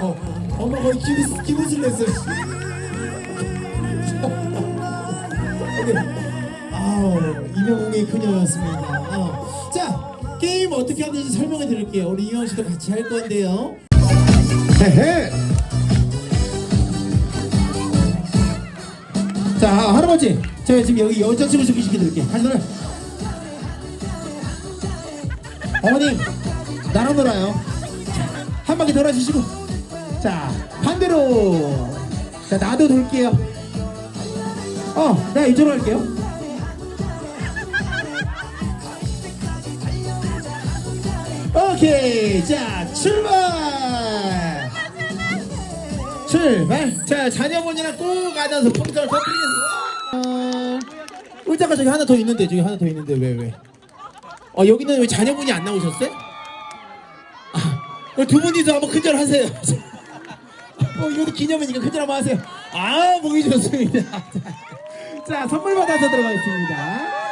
어, 엄마 거의 기분 기분술 냈어. 아우 이명웅의 그녀였습니다. 어. 자 게임 어떻게 하는지 설명해 드릴게요. 우리 이영 씨도 같이 할 건데요. 헤헤. 자 할아버지 제가 지금 여기 여자친구 소개시켜 드릴게요. 같이 놀아요. 어머님 나랑 놀아요. 한 바퀴 돌아주시고 자 반대로 자 나도 돌게요. 어, 내가 이쪽으로 할게요. 오케이, 자 출발. 출발. 자 자녀분이랑 꼭 앉아서 터뜨리겠습니다. 어, 의자가 저기 하나 더 있는데 저기 하나 더 있는데 왜 왜? 어 여기는 왜 자녀분이 안 나오셨어요? 아, 두 분이서 한번 큰절 하세요. 어, 이것도 기념이니까 큰절 한번 하세요. 아, 보기 좋습니다. 자, 선물 받아서 들어가겠습니다.